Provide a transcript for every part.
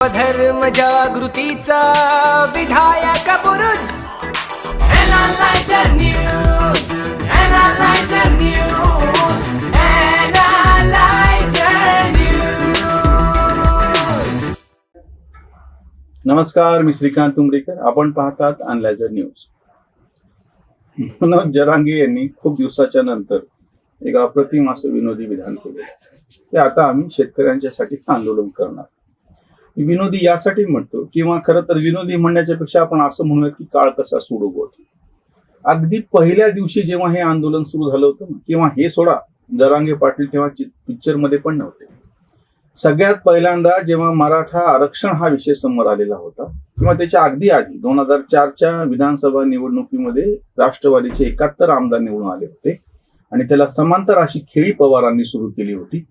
धर्म जागृतीचा विधायक बुरुज. नमस्कार मी श्रीकांत उमरीकर आपण पाहतात अनलायझर न्यूज मनोज जरांगे यांनी खूप दिवसाच्या नंतर एक अप्रतिम असं विनोदी विधान केले ते आता आम्ही शेतकऱ्यांच्यासाठी आंदोलन करणार. विनोदी यासाठी म्हणतो किंवा खरं तर विनोदी म्हणण्याच्या पेक्षा आपण असं म्हणूयात की काळ कसा सुडू बोट अगदी पहिल्या दिवशी जेव्हा हे आंदोलन सुरू झालं होतं ना, किंवा हे सोडा जरांगे पाटील तेव्हा पिक्चरमध्ये पण नव्हते. सगळ्यात पहिल्यांदा जेव्हा मराठा आरक्षण हा विषय समोर आलेला होता किंवा त्याच्या अगदी आधी दोन हजार चारच्या विधानसभा निवडणुकीमध्ये राष्ट्रवादीचे एकाहत्तर आमदार निवडून आले होते आणि त्याला समांतर अशी खेळी पवारांनी सुरू केली होती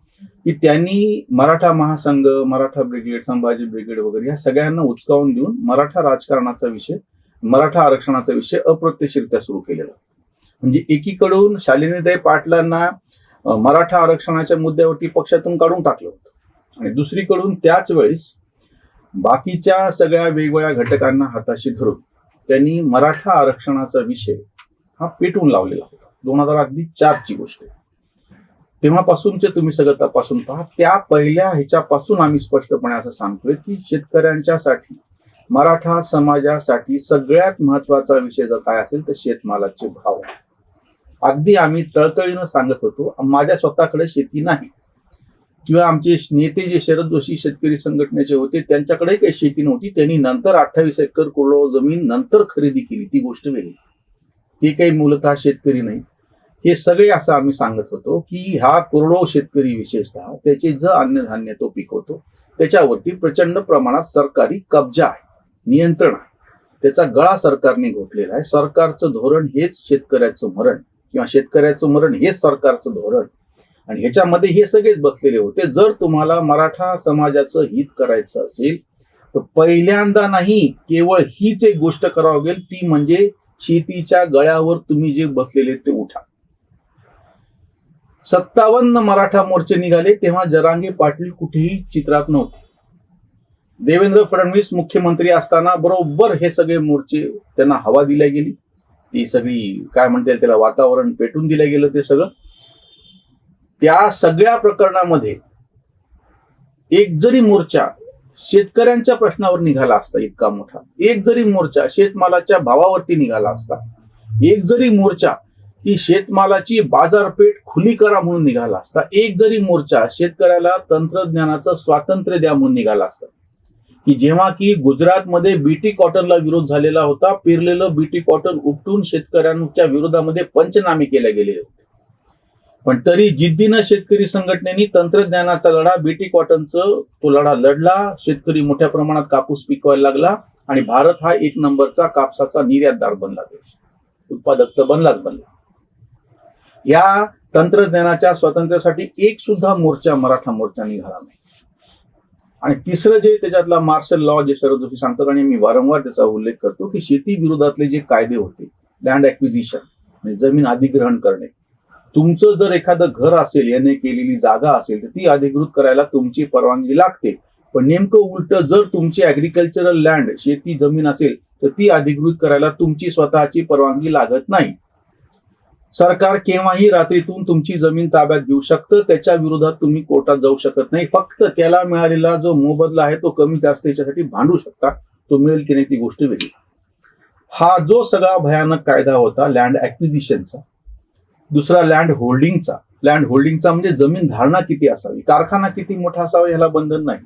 की त्यांनी मराठा महासंघ मराठा ब्रिगेड संभाजी ब्रिगेड वगैरे या सगळ्यांना उचकावून देऊन मराठा राजकारणाचा विषय मराठा आरक्षणाचा विषय अप्रत्यक्षरित्या सुरू केलेला. म्हणजे एकीकडून शालिनीताई पाटलांना मराठा आरक्षणाच्या मुद्द्यावरती पक्षातून काढून टाकलं होतं. आणि दुसरीकडून त्याच वेळेस बाकीच्या सगळ्या वेगवेगळ्या घटकांना हाताशी धरून त्यांनी मराठा आरक्षणाचा विषय हा पेटून लावलेला होता. दोन हजार अगदी चारची गोष्ट आहे. तेव्हापासूनचे तुम्ही सगळं तपासून पहा. त्या पहिल्या ह्याच्यापासून आम्ही स्पष्टपणे असं सांगतोय की शेतकऱ्यांच्यासाठी मराठा समाजासाठी सगळ्यात महत्त्वाचा विषय जर काय असेल तर शेतमालाचे भाव. अगदी आम्ही तळतळीनं सांगत होतो माझ्या स्वतःकडे शेती नाही. किंवा आमचे नेते जे शरद जोशी शेतकरी संघटनेचे होते त्यांच्याकडे काही शेती नव्हती. त्यांनी नंतर अठ्ठावीस एकर कोरडवाहू जमीन नंतर खरेदी केली ती गोष्ट वेगळी. ते काही मूलतः शेतकरी नाही. हे सगळे असं आम्ही सांगत होतो की हा कोरडो शेतकरी विशेषतः त्याचे जे अन्नधान्य तो पिकवतो त्याच्यावरती प्रचंड प्रमाणात सरकारी कब्जा आहे नियंत्रण आहे. त्याचा गळा सरकारने घोटलेला आहे. सरकारचं धोरण हेच शेतकऱ्याचं मरण किंवा शेतकऱ्याचं मरण हेच सरकारचं धोरण. आणि ह्याच्यामध्ये हे सगळेच बसलेले होते. जर तुम्हाला मराठा समाजाचं हित करायचं असेल तर पहिल्यांदा नाही केवळ हीच एक गोष्ट करावी लागेल. ती म्हणजे शेतीच्या गळ्यावर तुम्ही जे बसलेले ते उठा. सत्तावन्न मराठा मोर्चे निघाले तेव्हा जरांगे पाटील कुठेही चित्रात नव्हते. देवेंद्र फडणवीस मुख्यमंत्री असताना बरोबर हे सगळे मोर्चे त्यांना हवा दिल्या गेली. ती सगळी काय म्हणते त्याला वातावरण पेटून दिलं गेलं ते सगळं. त्या सगळ्या प्रकरणामध्ये एक जरी मोर्चा शेतकऱ्यांच्या प्रश्नावर निघाला असता इतका मोठा. एक जरी मोर्चा शेतमालाच्या भावावरती निघाला असता. एक जरी मोर्चा ही शेतमालाची बाजारपेठ खुली करा म्हणून निघाला असता एक जरी मोर्चा शेतकऱ्याला तंत्रज्ञानाचं स्वातंत्र्य द्या म्हणून निघाला असता. की जेव्हा की गुजरातमध्ये बीटी कॉटनला विरोध झालेला होता पेरलेलं बीटी कॉटन उपटून शेतकऱ्यांच्या विरोधामध्ये पंचनामे केले गेले होते. पण तरी जिद्दीनं शेतकरी संघटनेनी तंत्रज्ञानाचा लढा बीटी कॉटनचं तो लढा लढला शेतकरी मोठ्या प्रमाणात कापूस पिकवायला लागला आणि भारत हा एक नंबरचा कापसाचा निर्यातदार बनला देश. उत्पादक तर बनलाच बनला. या तंत्रज्ञानाच्या स्वातंत्र्यासाठी एक सुद्धा मोर्चा मराठा मोर्चा निघाला नाही. आणि तिसरं जे त्याच्यातला मार्शल लॉ जे शरद जोशी सांगतात आणि मी वारंवार त्याचा उल्लेख करतो की शेती विरोधातले जे कायदे होते लँड ऍक्विजिशन म्हणजे जमीन अधिग्रहण करणे तुमचं जर एखादं घर असेल याने केलेली जागा असेल तर ती अधिकृत करायला तुमची परवानगी लागते. पण नेमकं उलट जर तुमची ऍग्रिकल्चरल लँड शेती जमीन असेल तर ती अधिकृत करायला तुमची स्वतःची परवानगी लागत नाही. सरकार केव्हाही रात्रीतून तुमची जमीन ताब्यात घेऊ शकतं त्याच्या विरोधात तुम्ही कोर्टात जाऊ शकत नाही. फक्त त्याला मिळालेला जो मोबदला आहे तो कमी जास्त याच्यासाठी भांडू शकता. तो मिळेल की नाही ती गोष्ट वेगळी. हा जो सगळा भयानक कायदा होता लँड ऍक्विजिशनचा दुसरा लँड होल्डिंगचा लँड होल्डिंगचा म्हणजे जमीन धारणा किती असावी? कारखाना किती मोठा असावा ह्याला बंधन नाही.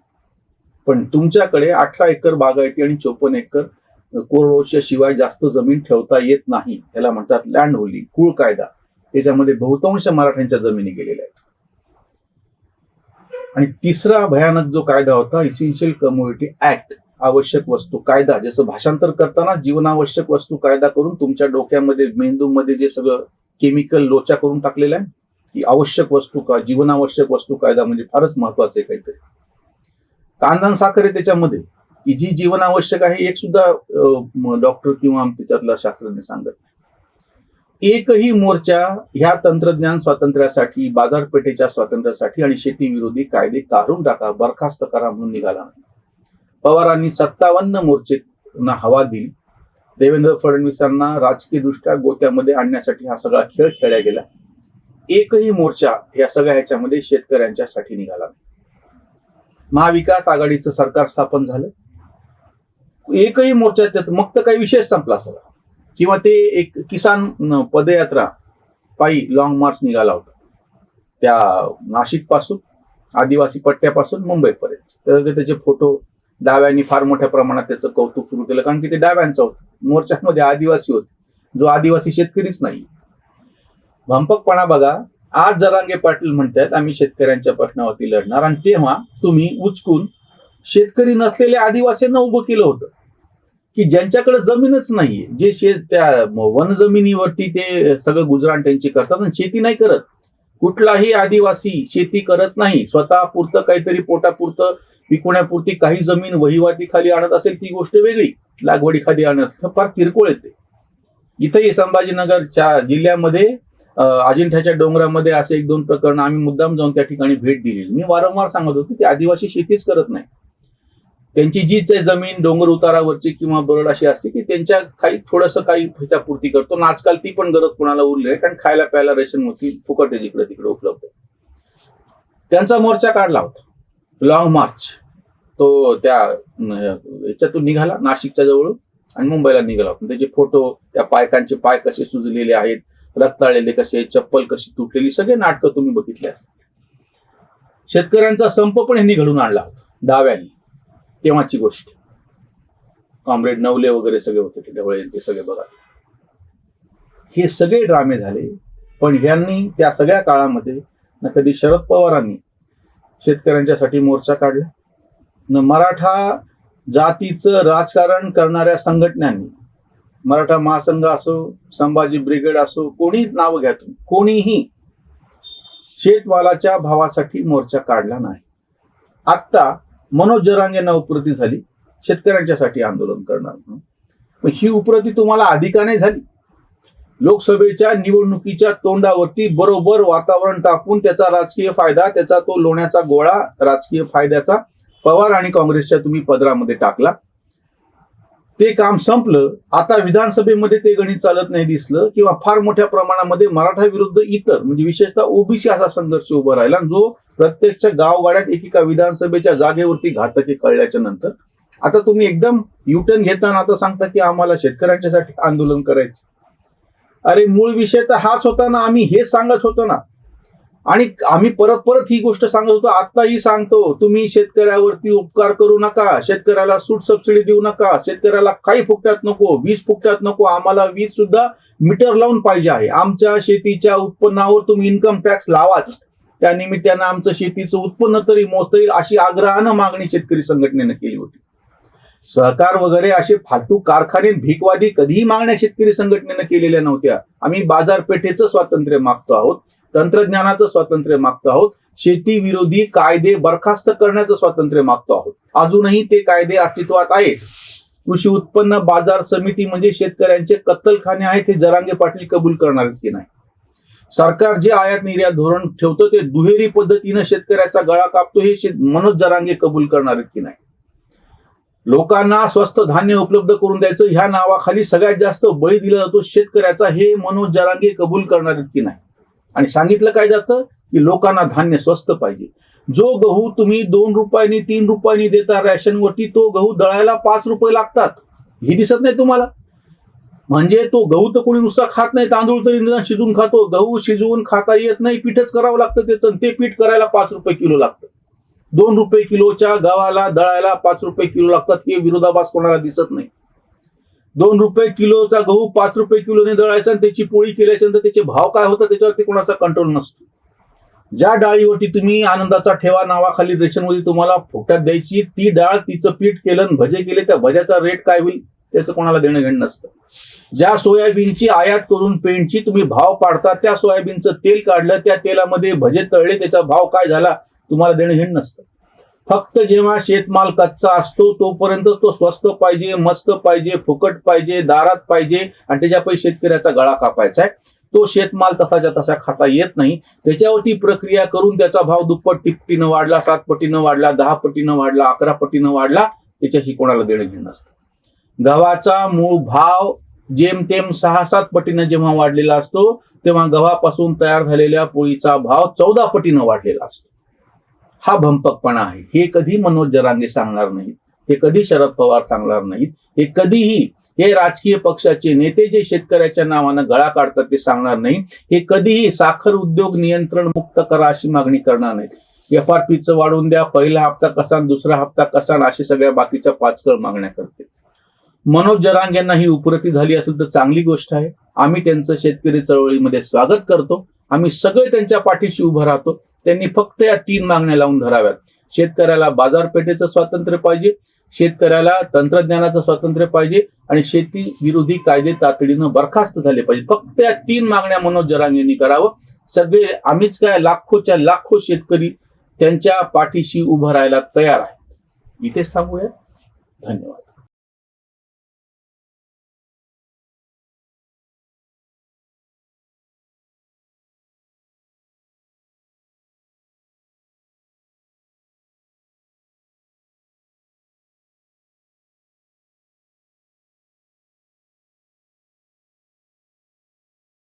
पण तुमच्याकडे अठरा एकर बागायती आणि चोपन्न एकर कोरडोच्या शिवाय जास्त जमीन ठेवता येत नाही याला म्हणतात लँड होली कुळ कायदा. त्याच्यामध्ये बहुतांश मराठ्यांच्या जमिनी गेलेल्या आहेत. आणि तिसरा भयानक जो कायदा होता इसेन्शियल कम्युनिटी ऍक्ट आवश्यक वस्तू कायदा ज्याचं भाषांतर करताना जीवनावश्यक वस्तू कायदा करून तुमच्या डोक्यामध्ये मेंदूमध्ये जे सगळं केमिकल लोचा करून टाकलेलं आहे की आवश्यक वस्तू का जीवनावश्यक वस्तू कायदा म्हणजे फारच महत्वाचं आहे काहीतरी. कांदा साखर आहे त्याच्यामध्ये. की जी जीवनावश्यक आहे एक सुद्धा डॉक्टर किंवा त्याच्यातला शास्त्रज्ञ सांगत नाही. एकही मोर्चा ह्या तंत्रज्ञान स्वातंत्र्यासाठी बाजारपेठेच्या स्वातंत्र्यासाठी आणि शेतीविरोधी कायदे काढून टाका बरखास्त करा म्हणून निघाला नाही. पवारांनी सत्तावन्न मोर्चेना हवा दिली. देवेंद्र फडणवीसांना राजकीय दृष्ट्या गोत्यामध्ये आणण्यासाठी हा सगळा खेळ खेळला गेला. एकही मोर्चा या सगळ्या ह्याच्यामध्ये शेतकऱ्यांच्यासाठी निघाला नाही. महाविकास आघाडीचं सरकार स्थापन झालं. एकही मोर्चा त्यात मग तर काही विशेष संपला सगळा. किंवा ते एक किसान पदयात्रा पायी लॉंग मार्च निघाला होता. त्या नाशिकपासून आदिवासी पट्ट्यापासून मुंबईपर्यंत. तर त्याचे फोटो डाव्यांनी फार मोठ्या प्रमाणात त्याचं कौतुक सुरू केलं. कारण की ते डाव्यांचं होतं. मोर्चामध्ये आदिवासी होते. जो आदिवासी शेतकरीच नाही. भंपकपणा बघा. आज जरांगे पाटील म्हणतात आम्ही शेतकऱ्यांच्या प्रश्नावरती लढणार आणि तेव्हा तुम्ही उचकून शेतकरी नसलेल्या आदिवासींना उभं केलं होतं. की ज्यांच्याकडे जमीनच नाहीये. जे शेत त्या वन जमिनीवरती ते सगळं गुजराण त्यांची करतात आणि शेती नाही करत. कुठलाही आदिवासी शेती करत नाही. स्वतः पुरतं काहीतरी पोटापुरतं पिकवण्यापुरती काही जमीन वहिवाटीखाली आणत असेल ती गोष्ट वेगळी. लागवडीखाली आणत फार किरकोळ येते. इथंही संभाजीनगरच्या जिल्ह्यामध्ये अजिंठ्याच्या डोंगरामध्ये असे एक दोन प्रकरण आम्ही मुद्दाम जाऊन त्या ठिकाणी भेट दिलेली. मी वारंवार सांगत होतो की आदिवासी शेतीच करत नाही. त्यांची जीच आहे जमीन डोंगर उतारावरची किंवा बरड अशी असते की त्यांच्या काही थोडंसं काही ह्याच्या पूर्ती करतो. आणि आजकाल ती पण गरज कोणाला उरली आहे कारण खायला प्यायला रेशन होती फुकट आहे जिकडे तिकडे उपलब्ध आहे. त्यांचा मोर्चा काढला होता. Long march. तो त्या याच्यातून निघाला नाशिकच्या जवळून आणि मुंबईला निघाला होता. त्याचे फोटो त्या पायकांचे पाय कसे सुजलेले आहेत रक्ताळलेले कसे चप्पल कशी तुटलेली सगळे नाटकं तुम्ही बघितले असतात शेतकऱ्यांचा संप पण यांनी घडून आणला होता. डाव्यांनी. तेव्हाची गोष्ट. कॉम्रेड नवले वगैरे सगळे होते ते ढवळे ते सगळे बघा. हे सगळे ड्रामे झाले पण ह्यांनी त्या सगळ्या काळामध्ये न कधी शरद पवारांनी शेतकऱ्यांच्यासाठी मोर्चा काढला न मराठा जातीचं राजकारण करणाऱ्या संघटनांनी मराठा महासंघ असो संभाजी ब्रिगेड असो कोणी नाव घ्या तुम्ही कोणीही शेतमालाच्या भावासाठी मोर्चा काढला नाही. आत्ता मनोज जरांगेंना उपरती झाली. शेतकऱ्यांच्यासाठी आंदोलन करणार म्हणून. ही उपरती तुम्हाला अधिकाने झाली. लोकसभेच्या निवडणुकीच्या तोंडावरती बरोबर वातावरण टाकून त्याचा राजकीय फायदा त्याचा तो लोण्याचा गोळा राजकीय फायद्याचा पवार आणि काँग्रेसच्या तुम्ही पदरामध्ये टाकला. ते काम संपलं. आता विधानसभेमध्ये ते गणित चालत नाही दिसलं किंवा फार मोठ्या प्रमाणामध्ये मराठा विरुद्ध इतर म्हणजे विशेषतः ओबीसी असा संघर्ष उभा राहिला जो प्रत्यक्ष गाववाड्यात एकेका विधानसभेच्या जागेवरती घातके कळल्याच्या नंतर आता तुम्ही एकदम युटर्न घेताना आता सांगता की आम्हाला शेतकऱ्यांच्यासाठी आंदोलन करायचं. अरे मूळ विषय तर हाच होता ना आम्ही हेच सांगत होतो ना. आणि आम्ही परत परत ही गोष्ट सांगत होतो आत्ताही सांगतो तुम्ही शेतकऱ्यावरती उपकार करू नका शेतकऱ्याला सूट सबसिडी देऊ नका शेतकऱ्याला काही फुकट्यात नको वीज फुकट्यात नको आम्हाला वीज सुद्धा मीटर लावून पाहिजे आहे. आमच्या शेतीच्या उत्पन्नावर तुम्ही इन्कम टॅक्स लावाच. त्या निमित्तानं आमचं शेतीचं उत्पन्न तरी मोजता येईल अशी आग्रहानं मागणी शेतकरी संघटनेनं केली होती. सहकार वगैरे असे फालतू कारखाने भीकवादी कधीही मागण्या शेतकरी संघटनेनं केलेल्या नव्हत्या. आम्ही बाजारपेठेचं स्वातंत्र्य मागतो आहोत तंत्रज्ञानाचं स्वातंत्र्य मागतो आहोत शेती विरोधी कायदे बरखास्त करण्याचं स्वातंत्र्य मागतो आहोत. अजूनही ते कायदे अस्तित्वात आहेत. कृषी उत्पन्न बाजार समिती म्हणजे शेतकऱ्यांचे कत्तलखाने आहेत हे जरांगे पाटील कबूल करणार की नाही? सरकार जे आयात निर्यात धोरण ठेवतं ते दुहेरी पद्धतीनं शेतकऱ्याचा गळा कापतो हे मनोज जरांगे कबूल करणार की नाही? लोकांना स्वस्त धान्य उपलब्ध करून द्यायचं ह्या नावाखाली सगळ्यात जास्त बळी दिला जातो शेतकऱ्याचा हे मनोज जरांगे कबूल करणार की नाही? आणि सांगितलं काय जातं? की लोकांना धान्य स्वस्त पाहिजे. जो गहू तुम्ही दोन रुपयांनी तीन रुपयांनी देता रॅशनवरती तो गहू दळायला पाच रुपये लागतात. हे दिसत नाही तुम्हाला? म्हणजे तो गहू तर कोणी नुसता खात नाही तांदूळ तरी निदान शिजवून खातो. गहू शिजवून खाता येत नाही पीठच करावं लागतं त्याचं. ते पीठ करायला पाच रुपये किलो लागतं. दोन रुपये किलोच्या गव्हाला दळायला पाच रुपये किलो लागतात. हे विरोधाभास कोणाला दिसत नाही. दोन रुपये किलोचा गहू पाच रुपये किलोने दळायचा आणि त्याची पोळी केल्याच्यानंतर त्याचे भाव काय होतात त्याच्यावरती कोणाचा कंट्रोल नसतो. ज्या डाळीवरती तुम्ही आनंदाचा ठेवा नावाखाली रेशनमध्ये तुम्हाला फोट्यात द्यायची ती डाळ तिचं पीठ केलं आणि भजे केले त्या भज्याचा रेट काय होईल? त्याचं कोणाला देणं घेणं नसतं. ज्या सोयाबीनची आयात करून पेंटची तुम्ही भाव पाडता त्या सोयाबीनचं तेल काढलं त्या तेलामध्ये भजे तळले त्याचा भाव काय झाला? तुम्हाला देणं घेणं नसतं. फक्त जेव्हा शेतमाल कच्चा असतो तोपर्यंतच तो स्वस्त पाहिजे मस्त पाहिजे फुकट पाहिजे दारात पाहिजे आणि त्याच्या पैसे शेतकऱ्याचा गळा कापायचा आहे. तो शेतमाल तसाच्या तसा खाता येत नाही. त्याच्यावरती प्रक्रिया करून त्याचा भाव दुप्पट टिपटीनं वाढला सात पटीनं वाढला दहा पटीनं वाढला अकरा पटीनं वाढला त्याच्याशी कोणाला देणं घेणं नसतं. गव्हाचा मूळ भाव जेमतेम सहा सात पटीनं जेव्हा वाढलेला असतो तेव्हा गव्हापासून तयार झालेल्या पोळीचा भाव चौदा पटीनं वाढलेला असतो. हा भंपकपणा आहे. हे कधी मनोज जरांगे सांगणार नाहीत. हे कधी शरद पवार सांगणार नाहीत. हे कधीही हे राजकीय पक्षाचे नेते जे शेतकऱ्याच्या नावानं गळा काढतात ते सांगणार नाही. हे कधीही साखर उद्योग नियंत्रण मुक्त करा अशी मागणी करणार नाहीत. एफ आर पीचं वाढवून द्या. पहिला हप्ता कसा दुसरा हप्ता कसा अशी अशा सगळ्या बाकीच्या पाचकळ मागण्या करते. मनोज जरांग यांना ही उपरती झाली असेल तर चांगली गोष्ट आहे. आम्ही त्यांचं शेतकरी चळवळीमध्ये स्वागत करतो. आम्ही सगळे त्यांच्या पाठीशी उभं राहतो. त्यांनी फक्त या तीन मागण्या लावून धराव्यात. शेतकऱ्याला बाजारपेठेचं स्वातंत्र्य पाहिजे शेतकऱ्याला तंत्रज्ञानाचं स्वातंत्र्य पाहिजे आणि शेती विरोधी कायदे तातडीनं बरखास्त झाले पाहिजे. फक्त या तीन मागण्या मनोज जरांग यांनी करावं. सगळे आम्हीच काय लाखोच्या लाखो शेतकरी त्यांच्या पाठीशी उभं राहायला तयार आहे. इथेच थांबूया. धन्यवाद.